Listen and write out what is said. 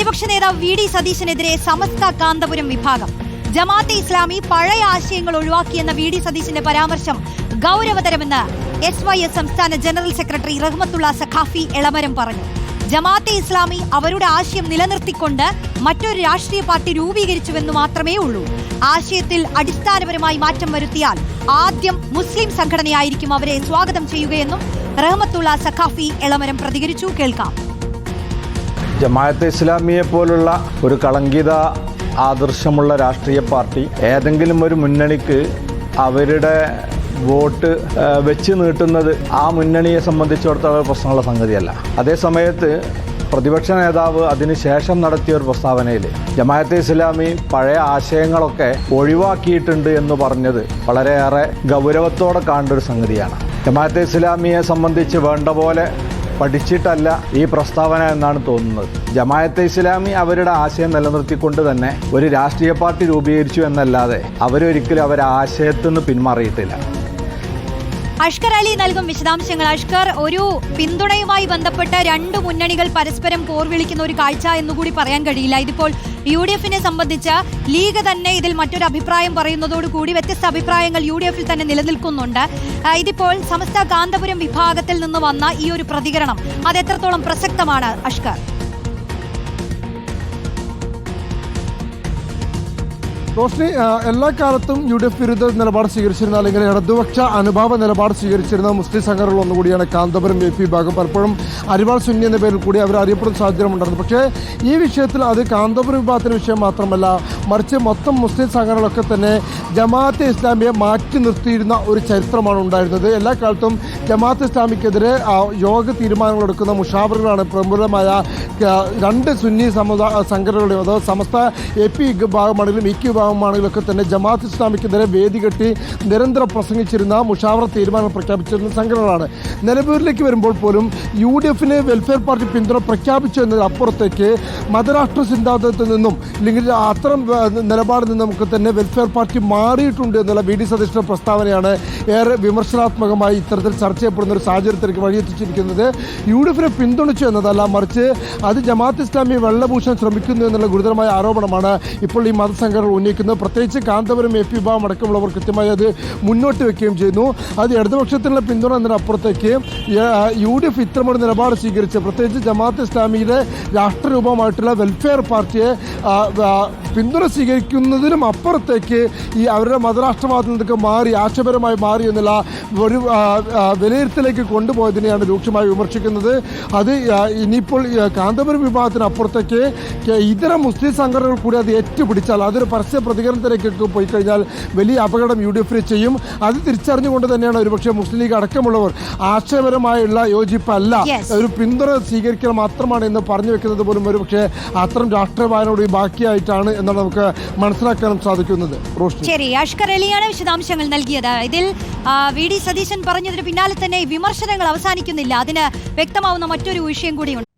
പ്രതിപക്ഷ നേതാവ് V D സതീശനെതിരെ സമസ്ത കാന്തപുരം വിഭാഗം. ജമാഅത്തെ ഇസ്ലാമി പഴയ ആശയങ്ങൾ ഒഴിവാക്കിയെന്ന വി ഡി സതീശന്റെ പരാമർശം ഗൗരവതരമെന്ന് എസ് വൈ എസ് സംസ്ഥാന ജനറൽ സെക്രട്ടറി റഹ്മത്തുള്ള സഖാഫി എളമരം പറഞ്ഞു. ജമാഅത്തെ ഇസ്ലാമി അവരുടെ ആശയം നിലനിർത്തിക്കൊണ്ട് മറ്റൊരു രാഷ്ട്രീയ പാർട്ടി രൂപീകരിച്ചുവെന്ന് മാത്രമേ ഉള്ളൂ. ആശയത്തിൽ അടിസ്ഥാനപരമായി മാറ്റം വരുത്തിയാൽ ആദ്യം മുസ്ലിം സംഘടനയായിരിക്കും അവരെ സ്വാഗതം ചെയ്യുകയെന്നും റഹ്മത്തുള്ള സഖാഫി എളമരം പ്രതികരിച്ചു. കേൾക്കാം. ജമാഅത്തെ ഇസ്ലാമിയെ പോലുള്ള ഒരു കളങ്കിത ആദർശമുള്ള രാഷ്ട്രീയ പാർട്ടി ഏതെങ്കിലും ഒരു മുന്നണിക്ക് അവരുടെ വോട്ട് വെച്ച് നീട്ടുന്നത് ആ മുന്നണിയെ സംബന്ധിച്ചിടത്തോളം പ്രശ്നമുള്ള സംഗതിയല്ല. അതേസമയത്ത് പ്രതിപക്ഷ നേതാവ് അതിനുശേഷം നടത്തിയ ഒരു പ്രസ്താവനയിൽ ജമാഅത്തെ ഇസ്ലാമി പഴയ ആശയങ്ങളൊക്കെ ഒഴിവാക്കിയിട്ടുണ്ട് എന്ന് പറഞ്ഞത് വളരെയേറെ ഗൗരവത്തോടെ കാണേണ്ട ഒരു സംഗതിയാണ്. ജമാഅത്തെ ഇസ്ലാമിയെ സംബന്ധിച്ച് വേണ്ട പോലെ പഠിച്ചിട്ടല്ല ഈ പ്രസ്താവന എന്നാണ് തോന്നുന്നത്. ജമായത്തെ ഇസ്ലാമി അവരുടെ ആശയം നിലനിർത്തിക്കൊണ്ട് തന്നെ ഒരു രാഷ്ട്രീയ പാർട്ടി രൂപീകരിച്ചു എന്നല്ലാതെ അവരൊരിക്കലും അവരെ നിന്ന് പിന്മാറിയിട്ടില്ല. അഷ്കർ അലി നൽകും വിശദാംശങ്ങൾ. അഷ്കർ ഒരു പിന്തുണയുമായി ബന്ധപ്പെട്ട് രണ്ട് മുന്നണികൾ പരസ്പരം പോർവിളിക്കുന്ന ഒരു കാഴ്ച എന്നുകൂടി പറയാൻ കഴിയില്ല. ഇതിപ്പോൾ യു ഡി എഫിനെ സംബന്ധിച്ച് ലീഗ് തന്നെ ഇതിൽ മറ്റൊരു അഭിപ്രായം പറയുന്നതോടുകൂടി വ്യത്യസ്ത അഭിപ്രായങ്ങൾ യു ഡി എഫിൽ തന്നെ നിലനിൽക്കുന്നുണ്ട്. ഇതിപ്പോൾ സമസ്ത കാന്തപുരം വിഭാഗത്തിൽ നിന്ന് വന്ന ഈ ഒരു പ്രതികരണം അത് എത്രത്തോളം പ്രസക്തമാണ് അഷ്കർ? റോഷ്നി എല്ലാ കാലത്തും യു ഡി എഫ് വിരുദ്ധ നിലപാട് സ്വീകരിച്ചിരുന്ന അല്ലെങ്കിൽ ഇടതുപക്ഷ അനുഭാവ നിലപാട് സ്വീകരിച്ചിരുന്ന മുസ്ലിം സംഘടനകൾ ഒന്നുകൂടിയാണ് കാന്തപുരം എ പി വിഭാഗം. പലപ്പോഴും അരിവാൾ സുന്നി എന്ന പേരിൽ കൂടി അവർ അറിയപ്പെടുന്ന സാഹചര്യം ഉണ്ടായിരുന്നു. പക്ഷേ ഈ വിഷയത്തിൽ അത് കാന്തപുരം വിഭാഗത്തിന്റെ വിഷയം മാത്രമല്ല മറിച്ച് മൊത്തം മുസ്ലിം സംഘടനകളൊക്കെ തന്നെ ജമാഅത്തെ ഇസ്ലാമിയെ മാറ്റി നിർത്തിയിരുന്ന ഒരു ചരിത്രമാണ് ഉണ്ടായിരുന്നത്. എല്ലാ കാലത്തും ജമാഅത്ത് ഇസ്ലാമിക്കെതിരെ യോഗ തീരുമാനങ്ങൾ എടുക്കുന്ന മുഷാവറുകളാണ് പ്രമുഖമായ രണ്ട് സുന്നി സമുദായ സംഘടനകളുടെയും അതോ സമസ്ത എ പി വിഭാഗമാണെങ്കിലും ഇ ക്യു വിഭാഗമാണെങ്കിലും ഒക്കെ തന്നെ ജമാഅത്ത് ഇസ്ലാമിക്കെതിരെ വേദി കെട്ടി നിരന്തരം പ്രസംഗിച്ചിരുന്ന മുഷാവറ തീരുമാനം പ്രഖ്യാപിച്ചിരുന്ന സംഘടനകളാണ്. നിലമ്പൂരിലേക്ക് വരുമ്പോൾ പോലും യു ഡി എഫിന് വെൽഫെയർ പാർട്ടി പിന്തുണ പ്രഖ്യാപിച്ചു എന്നതിനപ്പുറത്തേക്ക് മതരാഷ്ട്ര സിദ്ധാന്തത്തിൽ നിന്നും അല്ലെങ്കിൽ അത്തരം നിലപാടിൽ നിന്നും നമുക്ക് തന്നെ വെൽഫെയർ പാർട്ടി മാറിയിട്ടുണ്ട് എന്നുള്ള വി ഡി സതീഷിന്റെ പ്രസ്താവനയാണ് ഏറെ വിമർശനാത്മകമായി ഇത്തരത്തിൽ ചർച്ച ചെയ്യപ്പെടുന്ന ഒരു സാഹചര്യത്തിലേക്ക് വഴിയെത്തിച്ചിരിക്കുന്നത്. യു ഡി എഫിനെ പിന്തുണച്ചു എന്നതല്ല മറിച്ച് അത് ജമാഅത്ത് ഇസ്ലാമി വെള്ളഭൂഷൺ ശ്രമിക്കുന്നു എന്നുള്ള ഗുരുതരമായ ആരോപണമാണ് ഇപ്പോൾ ഈ ഉന്നയിക്കുന്നത്. പ്രത്യേകിച്ച് കാന്തപുരം എ പി വിഭാഗം അടക്കമുള്ളവർ കൃത്യമായി അത് മുന്നോട്ട് വെക്കുകയും ചെയ്യുന്നു. അത് ഇടതുപക്ഷത്തിനുള്ള പിന്തുണ എന്നതിനപ്പുറത്തേക്ക് യു ഡി എഫ് ഇത്തരമൊരു നിലപാട് സ്വീകരിച്ച് പ്രത്യേകിച്ച് ജമാഅത്ത് ഇസ്ലാമിയുടെ രാഷ്ട്രരൂപമായിട്ടുള്ള വെൽഫെയർ പാർട്ടിയെ പിന്തുണ സ്വീകരിക്കുന്നതിനും അപ്പുറത്തേക്ക് ഈ അവരുടെ മതരാഷ്ട്രവാദത്തിൽ നിന്നൊക്കെ മാറി ആശയപരമായി മാറി എന്നുള്ള ഒരു വിലയിരുത്തലേക്ക് കൊണ്ടുപോയതിനെയാണ് രൂക്ഷമായി വിമർശിക്കുന്നത്. അത് ഇനിയിപ്പോൾ കാന്തപുരം വിഭാഗത്തിന് അപ്പുറത്തേക്ക് കെ- ഇതര മുസ്ലിം സംഘടനകൾ കൂടി അത് ഏറ്റുപിടിച്ചാൽ അതൊരു പരസ്യ പ്രതികരണത്തിലേക്കൊക്കെ പോയി കഴിഞ്ഞാൽ വലിയ അപകടം യു ഡി എഫിന് ചെയ്യും. അത് തിരിച്ചറിഞ്ഞുകൊണ്ട് തന്നെയാണ് ഒരുപക്ഷെ മുസ്ലിം ലീഗ് അടക്കമുള്ളവർ ആശയപരമായുള്ള യോജിപ്പല്ല. ഒരു പിന്തുണ സ്വീകരിക്കൽ മാത്രമാണ് എന്ന് പറഞ്ഞു വെക്കുന്നത് പോലും ഒരുപക്ഷെ അത്തരം രാഷ്ട്രീയ വായനയോട് ബാക്കിയായിട്ടാണ് എന്നാണ് നമുക്ക് മനസ്സിലാക്കാനും സാധിക്കുന്നത്. ശരി അഷ്കർ അലിയാണ് വിശദാംശങ്ങൾ നൽകിയത്. ഇതിൽ വി. ഡി. സതീശൻ പറഞ്ഞതിന് പിന്നാലെ തന്നെ വിമർശനങ്ങൾ അവസാനിക്കുന്നില്ല. അതിന് വ്യക്തമാവുന്ന മറ്റൊരു വിഷയം കൂടിയുണ്ട്.